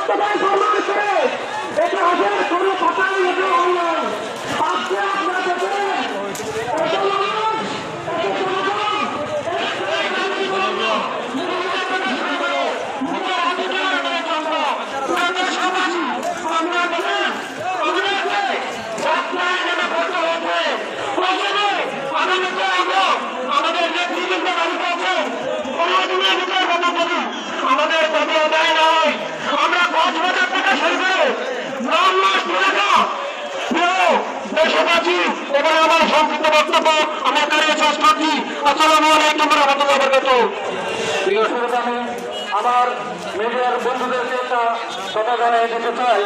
রক্তদান সম্মান করে ইতিহাসের কোনো কথাই লিখে হয় নাই আজকে আপনারা দেখেন এত মানুষ এত জনগণ আমাদের নেতৃবৃন্দ বাড়িতে আছেন কোনদিনের বিচার কথা বলি আমাদের দাবি আদায় নয় আমরা কক্সবাজার থেকে শুরু করে নয় মাস এলাকা প্রিয় দেশবাসী এবার আমার সংক্ষিপ্ত বক্তব্য, আমার কাছে শেষ করছি। আসসালামু আলাইকুম রহমতুল্লাহ বরকাতুহ। প্রিয় আমি আমার মিডিয়ার বন্ধুদেরকে একটা কথা জানিয়ে দিতে চাই।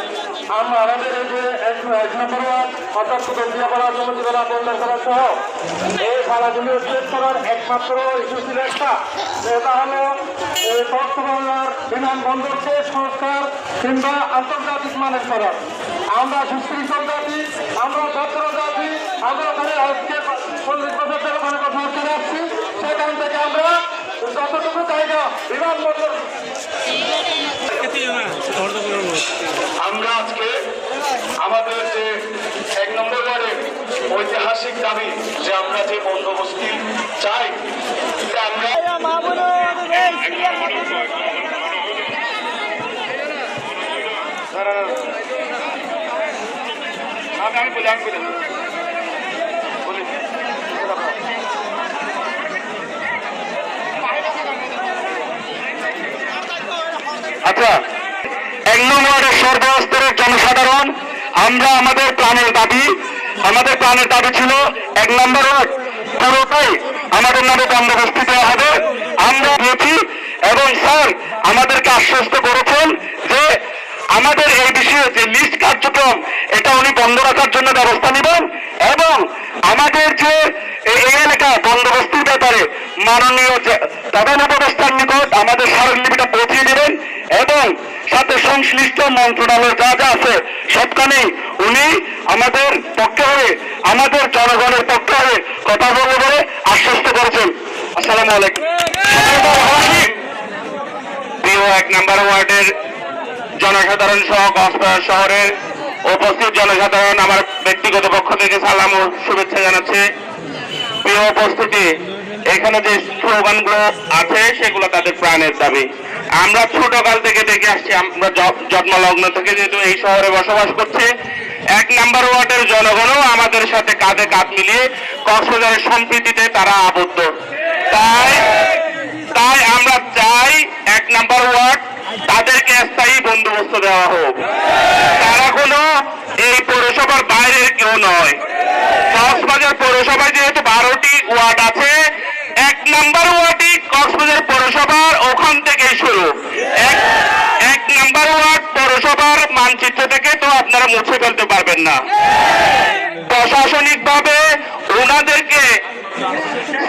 আমরা আমাদের এই যে এক নম্বর ওয়ার্ড, অর্থাৎ কুতুবদিয়াপাড়া জমজিপাড়া বন্দরপাড়া সহ, এই পাড়াগুলি উচ্ছেদ করার একমাত্র ইস্যু ছিল একটা এটা হলো এই কক্সবাজার বিমানবন্দরকে সংস্কার কিংবা আন্তর্জাতিক মানের করা আমরা সুশৃঙ্খল জাতি, আমরা ভদ্র জাতি, আমরা আজকে চল্লিশ বছর ধরে ওখানে কথাবার্তা রাখছি। সেখান থেকে আমরা আমরা আজকে আমাদের যে এক নম্বর ওয়ার্ডের ঐতিহাসিক দাবি যে আমরা যে বন্দোবস্তি চাই আমরা আমি বলি আমি বলি আচ্ছা এক নম্বর সর্বস্তরের জনসাধারণ। আমরা আমাদের প্রাণের দাবি, আমাদের প্রাণের দাবি ছিল এক নম্বর ওয়ার্ড পুরোটাই আমাদের নামে বন্দোবস্তি দেওয়া হবে। আমরা দিয়েছি এবং স্যার আমাদেরকে আশ্বস্ত করেছেন যে আমাদের এই বিষয়ে যে লিস্ট কার্যক্রম, এটা উনি বন্ধ রাখার জন্য ব্যবস্থা নেবেন এবং আমাদের যে এই এলাকায় বন্দোবস্তির ব্যাপারে মাননীয় প্রধান উপদেষ্টার নিকট আমাদের স্মারকলিপিটা পৌঁছিয়ে দেবেন। এবং সাথে সংশ্লিষ্ট মন্ত্রণালয় যা যা আছে সবখানেই উনি আমাদের পক্ষে হয়ে, আমাদের জনগণের পক্ষে হয়ে কথা বলবে বলে আশ্বস্ত করেছেন। আসসালামু এক নাম্বার ওয়ার্ডের জনসাধারণ সহ শহরের উপস্থিত জনসাধারণ, আমার ব্যক্তিগত পক্ষ থেকে সালাম ও শুভেচ্ছা জানাচ্ছে। প্রিয় উপস্থিতি, এখানে যে স্লোগানগুলো আছে, সেগুলো তাদের প্রাণের দাবি। আমরা ছোটকাল থেকে দেখে আসছি, আমরা জন্মলগ্ন থেকে যেহেতু এই শহরে বসবাস করছি, এক নাম্বার ওয়ার্ডের জনগণও আমাদের সাথে কাঁধে কাঁধ মিলিয়ে কক্সবাজারের সম্প্রীতিতে তারা আবদ্ধ। তাই তাই আমরা চাই এক নাম্বার ওয়ার্ড তাদেরকে স্থায়ী বন্দোবস্ত দেওয়া হোক। তারা কোনো এই পৌরসভার বাইরের কেউ নয়। কক্সবাজার পৌরসভায় যেহেতু বারোটি ওয়ার্ড আছে, এক নাম্বার ওয়ার্ডই কক্সবাজার পৌরসভার ওখান পৌরসভার মানচিত্র থেকে তো আপনারা মুছে ফেলতে পারবেন না। প্রশাসনিকভাবে ওনাদেরকে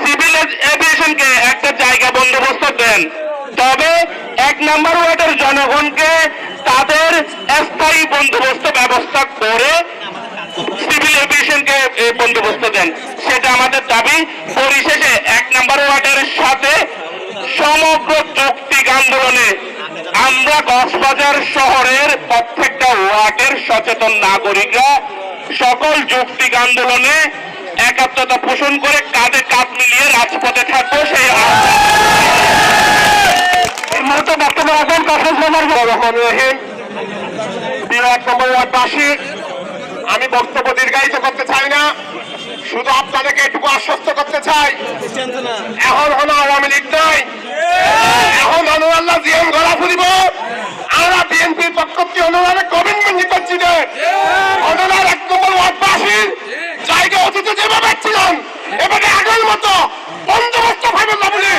সিভিল এভিয়েশনকে একটা জায়গা বন্দোবস্ত দেন। তবে এক নাম্বার ওয়ার্ডের জনগণকে তাদের স্থায়ী বন্দোবস্ত ব্যবস্থা করে সিভিল এভিয়েশনকে বন্দোবস্ত দেন। সেটা আমাদের দাবি। পরিশেষে এক নাম্বার ওয়ার্ডের সাথে সমগ্র আমরা কক্সবাজার শহরের প্রত্যেকটা ওয়ার্ডের সচেতন নাগরিকরা সকল যৌক্তিক আন্দোলনে একাত্মতা পোষণ করে কাঁধে কাঁধ মিলিয়ে রাজপথে থাকব সেই আহ্বান। বক্তব্য রাখবেন কক্সবাজার প্রিয় এক নম্বর ওয়ার্ডবাসী আমি বক্তব্য দীর্ঘায়িত করতে চাই না। শুধু আপনাদেরকে এটুকু আশ্বস্ত করতে চাই। এখন হলো আওয়ামী লীগ নয় এখন অনুরাল্লাহ ফুরিব আমরা বিএনপির পক্ষ থেকে গোবিন্দ মঞ্জি করছি যে অনুরার এক নম্বর ওয়ার্ডবাসীর জায়গা অতীতে যেভাবে ছিলেন এবারে আগের মতো বন্দোবস্ত পাবেন না বলে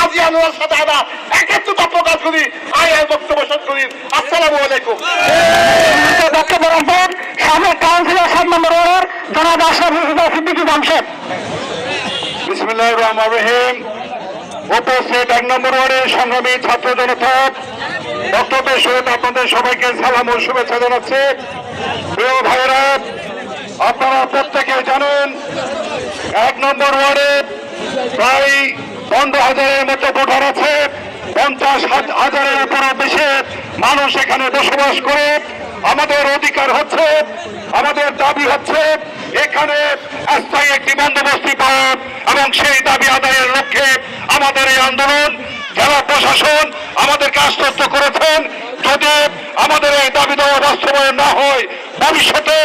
আজি আনোয়ার সাথে আমরা একাত্মতা প্রকাশ করি আই আই বক্তব্য শেষ করি আসসালামু আলাইকুম বক্তব্য রাখবেন সাবেক কাউন্সিলর সাত নম্বর জনাব আশরাফ এক নম্বর ওয়ার্ডের ছাত্র আপনাদের সবাইকে আপনারা প্রত্যেকে জানেন, এক নম্বর ওয়ার্ডে প্রায় পনেরো হাজারের মতো ভোটার আছে, পঞ্চাশ হাজ- হাজারের উপরে বেশি মানুষ এখানে বসবাস করে। আমাদের অধিকার হচ্ছে, আমাদের দাবি হচ্ছে এখানে স্থায়ী একটি বন্দোবস্তি পাওয়া এবং সেই দাবি আদায়ের লক্ষ্যে আমাদের এই আন্দোলন, জেলা প্রশাসন আমাদেরকে আশ্বস্ত করেছেন। যদি আমাদের এই দাবি দেওয়া বাস্তবায়ন না হয়, ভবিষ্যতে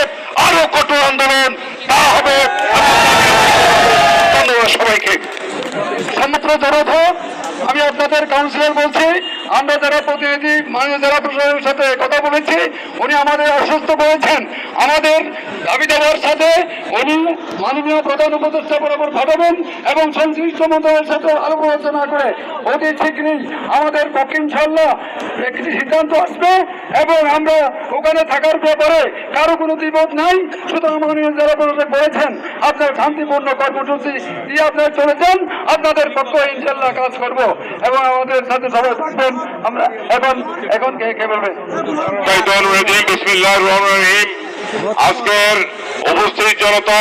আরও কঠোর আন্দোলন তা হবে। ধন্যবাদ সবাইকে। সম্মাত্র জনতা আমি আপনাদের কাউন্সিলর বলছি আমরা যারা প্রতিনিধি, মাননীয় জেলা প্রশাসনের সাথে কথা বলেছি, উনি আমাদের আশ্বস্ত করেছেন। আমাদের দাবি দেওয়ার সাথে উনি মাননীয় প্রধান উপদেষ্টা বরাবর পাঠাবেন এবং সংশ্লিষ্ট মন্ত্রণের সাথে আলোপ আলোচনা করে অতি শীঘ্রই আমাদের পক্ষে ইনশাল্লাহ একটি সিদ্ধান্ত আসবে এবং আমরা ওখানে থাকার ব্যাপারে কারও কোনো দ্বিমত নাই। সুতরাং মাননীয় জেলা প্রশাসক বলেছেন, আপনার শান্তিপূর্ণ কর্মসূচি দিয়ে আপনারা চলে যান, আপনাদের পক্ষে ইনশাল্লাহ কাজ করব এবং আমাদের সাথে সবাই থাকবেন। আমরা এখন এখন আজকের উপস্থিত জনতা,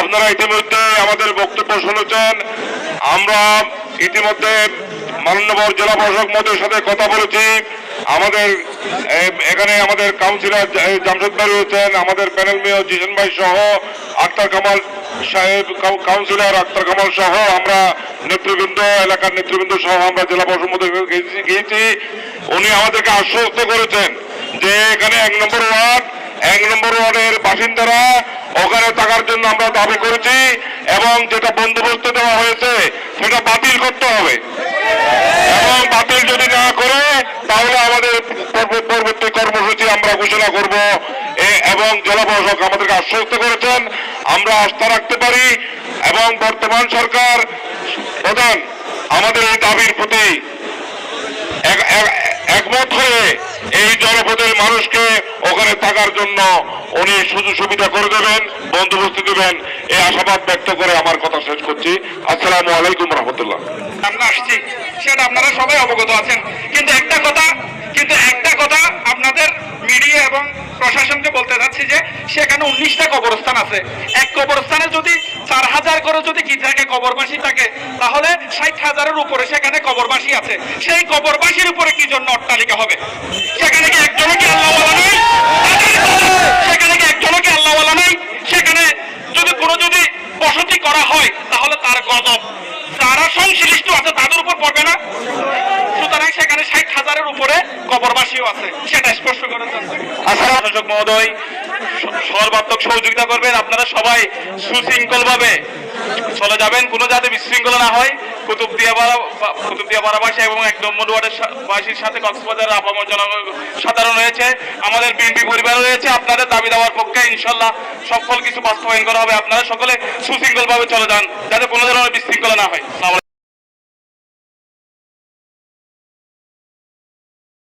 আপনারা ইতিমধ্যে আমাদের বক্তব্য শুনেছেন। আমরা ইতিমধ্যে মাননীয় জেলা প্রশাসক মহোদয়ের সাথে কথা বলেছি। আমাদের এখানে আমাদের কাউন্সিলর জামশেদ ভাই রয়েছেন, আমাদের প্যানেল মেয়র জিশন ভাই সহ, আক্তার কামাল সাহেব কাউন্সিলর আক্তার কামাল সহ আমরা নেতৃবৃন্দ, এলাকার নেতৃবৃন্দ সহ আমরা জেলা গিয়েছি- গিয়েছি। উনি আমাদেরকে আশ্বস্ত করেছেন যে এখানে এক নম্বর ওয়ার্ড, এক নম্বর ওয়ার্ডের বাসিন্দারা ওখানে থাকার জন্য আমরা দাবি করেছি এবং যেটা বন্দোবস্ত দেওয়া হয়েছে সেটা বাতিল করতে হবে এবং বাতিল যদি না করে তাহলে আমাদের পরব- পরবর্তী কর্মসূচি আমরা ঘোষণা করব। এবং জেলা প্রশাসক আমাদেরকে আশ্বস্ত করেছেন। আমরা আস্থা রাখতে পারি এবং বর্তমান সরকার প্রধান আমাদের এই দাবির প্রতি এক- এক- একমত হয়ে এই জনপদের মানুষকে ওখানে থাকার জন্য উনি সুযোগ সুবিধা করে দেবেন বন্দোবস্ত দেবেন। এই আশাবাদ ব্যক্ত করে আমার কথা শেষ করছি। আসসালামু আলাইকুম রহমতুল্লাহ। আমরা আসছি। সেটা আপনারা সবাই অবগত আছেন। কিন্তু একটা কথা কিন্তু একটা কথা আপনাদের মিডিয়া এবং প্রশাসনকে বলতে চাচ্ছি যে সেখানে উনিশটা কবরস্থান আছে। এক কবরস্থানে যদি চার হাজার করে যদি কি থাকে কবরবাসী থাকে, তাহলে ষাট হাজারের উপরে সেখানে কবরবাসী আছে। সেই কবরবাসীর উপরে কি জন্য অট্টালিকা হবে? সেখানে কি একজনও কি আল্লাহওয়ালা নেই? সেখানে কি একজনও কি আল্লাহওয়ালা নেই? সেখানে যদি কোনো যদি বসতি করা হয়, তাহলে তার গজব। যারা সংশ্লিষ্ট আছে, তাদের উপর পড়বে না সুতরাং সেখানে হাজারের উপরে কবরবাসীও আছে, সেটা স্পষ্ট করেছেন শাসক মহোদয় সর্বাত্মক সহযোগিতা করবেন, আপনারা সবাই সুশৃঙ্খল ভাবে চলে যাবেন, কোনো যাতে বিশৃঙ্খলা না হয়। সাধারণ রয়েছে। আমাদের রয়েছে, আপনাদের দাবি পক্ষে ইনশাল্লাহ সফল কিছু করা আপনারা সকলে সুশৃঙ্খল ভাবে চলে যান, যাতে কোনো ধরনের বিশৃঙ্খলা না হয়।